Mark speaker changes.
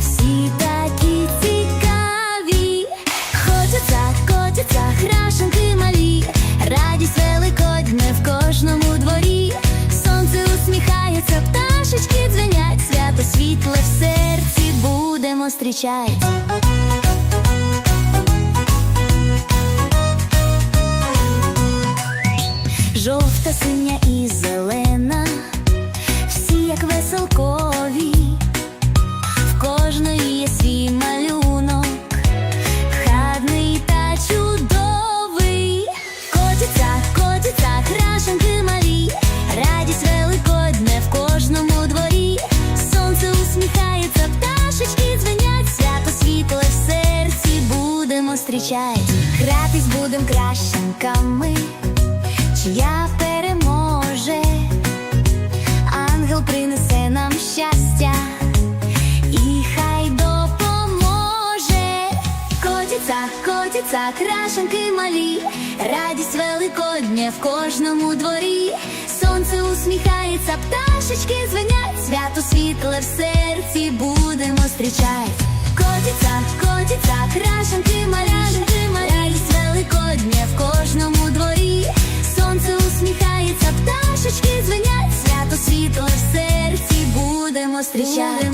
Speaker 1: Всі такі цікаві, ходяться, котяться, крашенки малі, радість великодня в кожному дворі. Сонце усміхається, пташечки дзвенять, свято світле в серці будемо зустрічать. Жовта, синя і зелена, Сонце усміхається, пташечки дзвенять, свято світле в серці будемо зустрічать. Гратись будем кращенками чия переможе, ангел принесе нам щастя і хай допоможе. Котяться, котяться, крашенки малі, радість великодня в кожному дворі. Сонце усміхається, пташечки звенять, свято світле в серці будемо зустрічать. Котяться, котяться, крашенки малянки, малялись великодня в кожному дворі. Сонце усміхається, пташечки дзвенять, свято світло в серці будемо зустрічати.